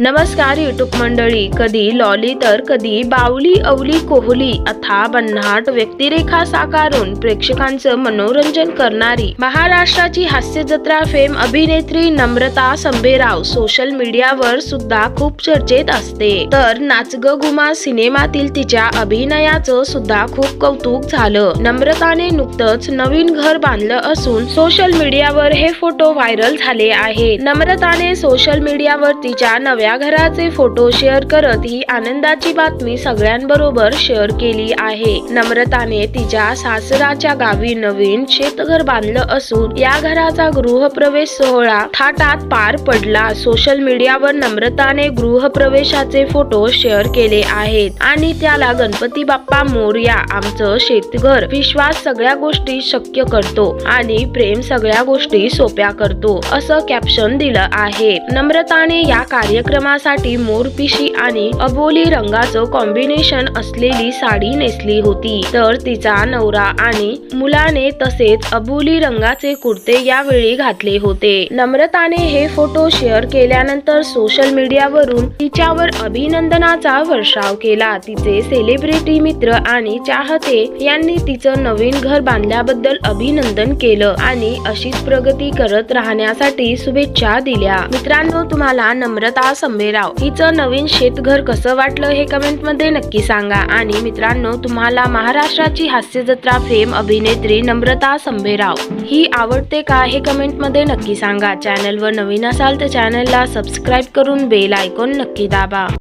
नमस्कार युट्यूब मंडळी. कधी लॉली तर कधी बावली अवली कोहली अथा बन्नाट व्यक्तिरेखा साकारून प्रेक्षकांचं मनोरंजन करणारी महाराष्ट्राची हास्य जत्रा फेम अभिनेत्री नम्रता संभेराव सोशल मीडियावर सुद्धा खूप चर्चेत असते. तर नाच ग गुमा सिनेमातील तिच्या अभिनयाचं सुद्धा खूप कौतुक झालं. नम्रताने नुकतंच नवीन घर बांधलं असून सोशल मीडियावर हे फोटो व्हायरल झाले आहे नम्रताने सोशल मीडियावर तिच्या नव्या घराचे फोटो शेअर करत ही आनंदाची बातमी सगळ्यांबरोबर शेअर केली आहे. नम्रताने तिच्या सासराच्या गावी नवीन शेतघर बांधलं असून या घराचा गृहप्रवेश सोहळा थाटात पार पडला. सोशल मीडियावर नम्रताने गृहप्रवेशाचे फोटो शेअर केले आहेत आणि त्याला गणपती बाप्पा मोरया आमचं शेतघर. विश्वास सगळ्या गोष्टी शक्य करतो आणि प्रेम सगळ्या गोष्टी सोप्या करतो असं कॅप्शन दिलं आहे. नम्रताने या कार्यक्रमासाठी मोरपिशी आणि अबोली रंगाचं कॉम्बिनेशन असलेली साडी नेसली होती. तर तिचा नवरा आणि मुलाने तसेच अबोली रंगाचे कुर्ते यावेळी घातले होते. नम्रताने हे फोटो शेअर केल्यानंतर सोशल मीडियावरून तिच्यावर अभिनंदनाचा वर्षाव केला. तिचे सेलिब्रिटी मित्र आणि चाहते यांनी तिचं नवीन घर बांधल्याबद्दल अभिनंदन केलं आणि अशीच प्रगती करत राहण्यासाठी शुभेच्छा दिल्या. मित्रांनो तुम्हाला नम्रता संभेराव हिचं नवीन शेतघर कसं वाटलं हे कमेंटमध्ये नक्की सांगा. आणि मित्रांनो तुम्हाला महाराष्ट्राची हास्य जत्रा फेम अभिनेत्री नम्रता संभेराव ही आवडते का हे कमेंटमध्ये नक्की सांगा. चॅनलवर नवीन असाल तर चॅनलला सबस्क्राईब करून बेल आयकॉन नक्की दाबा.